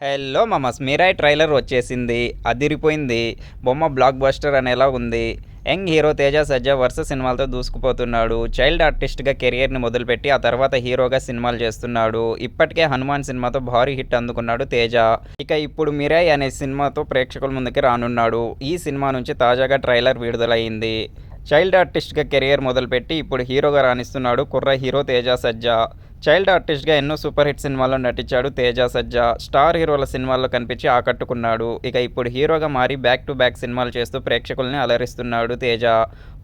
Hello మమస్ Mirai trailer వచ్చేసింది అదిరిపోయింది బొమ్మ బ్లాక్ బస్టర్ అనేలా ఉంది. యంగ్ హీరో తేజ సజ్జా వరుస సినిమాలతో దూసుకుపోతున్నాడు. చైల్డ్ ఆర్టిస్ట్గా కెరియర్ని మొదలుపెట్టి ఆ తర్వాత హీరోగా సినిమాలు చేస్తున్నాడు. ఇప్పటికే హనుమాన్ సినిమాతో భారీ హిట్ అందుకున్నాడు తేజ. ఇక ఇప్పుడు మిరాయ్ అనే సినిమాతో ప్రేక్షకుల ముందుకి రానున్నాడు. ఈ సినిమా నుంచి తాజాగా ట్రైలర్ విడుదలయ్యింది చైల్డ్ ఆర్టిస్ట్గా కెరియర్ మొదలుపెట్టి ఇప్పుడు హీరోగా రాణిస్తున్నాడు కుర్ర హీరో తేజ సజ్జా. చైల్డ్ ఆర్టిస్ట్గా ఎన్నో సూపర్ హిట్ సినిమాల్లో నటించాడు. తేజ సజ్జా స్టార్ హీరోల సినిమాల్లో కనిపించి ఆకట్టుకున్నాడు. ఇక ఇప్పుడు హీరోగా మారి బ్యాక్ టు బ్యాక్ సినిమాలు చేస్తూ ప్రేక్షకుల్ని అలరిస్తున్నాడు. తేజ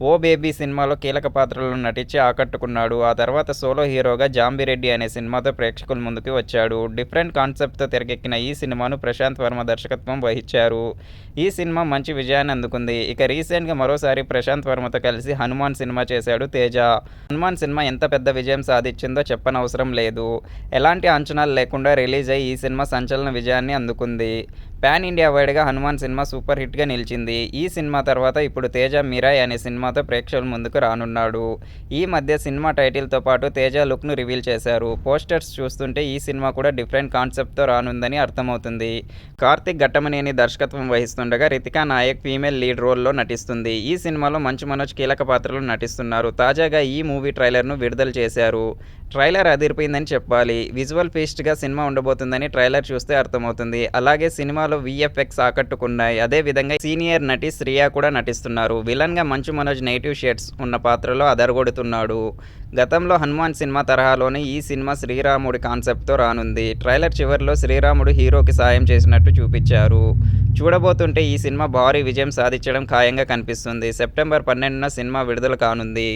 ఓ బేబీ సినిమాలో కీలక పాత్రలను నటించి ఆకట్టుకున్నాడు. ఆ తర్వాత సోలో హీరోగా జాంబిరెడ్డి అనే సినిమాతో ప్రేక్షకుల ముందుకు వచ్చాడు. డిఫరెంట్ కాన్సెప్ట్తో తెరకెక్కిన ఈ సినిమాను ప్రశాంత్ వర్మ దర్శకత్వం వహించారు. ఈ సినిమా మంచి విజయాన్ని అందుకుంది. ఇక రీసెంట్గా మరోసారి ప్రశాంత్ వర్మతో కలిసి హనుమాన్ సినిమా చేశాడు. తేజ హనుమాన్ సినిమా ఎంత పెద్ద విజయం సాధించిందో చెప్పనవసరం అవసరం లేదు. ఎలాంటి అంచనాలు లేకుండా రిలీజ్ అయ్యి ఈ సినిమా సంచలన విజయాన్ని అందుకుంది. పాన్ ఇండియా వైడ్గా హనుమాన్ సినిమా సూపర్ హిట్గా నిలిచింది. ఈ సినిమా తర్వాత ఇప్పుడు తేజ మీరాయ్ అనే సినిమాతో ప్రేక్షకుల ముందుకు రానున్నాడు. ఈ మధ్య సినిమా టైటిల్తో పాటు తేజ లుక్ను రివీల్ చేశారు. పోస్టర్స్ చూస్తుంటే ఈ సినిమా కూడా డిఫరెంట్ కాన్సెప్ట్తో రానుందని అర్థమవుతుంది. కార్తిక్ ఘట్టమనేని దర్శకత్వం వహిస్తుండగా రితికా నాయక్ ఫీమేల్ లీడ్ రోల్లో నటిస్తుంది. ఈ సినిమాలో మంచు మనోజ్ కీలక పాత్రలు నటిస్తున్నారు. తాజాగా ఈ మూవీ ట్రైలర్ను విడుదల చేశారు. ట్రైలర్ అదిరిపోయిందని చెప్పాలి. విజువల్ ఫీస్ట్గా సినిమా ఉండబోతుందని ట్రైలర్ చూస్తే అర్థమవుతుంది. అలాగే సినిమా సినిమాలో విఎఫ్ఎక్స్ ఆకట్టుకున్నాయి. అదేవిధంగా సీనియర్ నటి శ్రియా కూడా నటిస్తున్నారు. విలన్గా మంచు మనోజ్ నెగిటివ్ షేడ్స్ ఉన్న పాత్రలో అదరగొడుతున్నాడు. గతంలో హనుమాన్ సినిమా తరహాలోనే ఈ సినిమా శ్రీరాముడి కాన్సెప్ట్తో రానుంది. ట్రైలర్ చివరిలో శ్రీరాముడు హీరోకి సాయం చేసినట్టు చూపించారు. చూడబోతుంటే ఈ సినిమా భారీ విజయం సాధించడం ఖాయంగా కనిపిస్తుంది. సెప్టెంబర్ పన్నెండున సినిమా విడుదల కానుంది.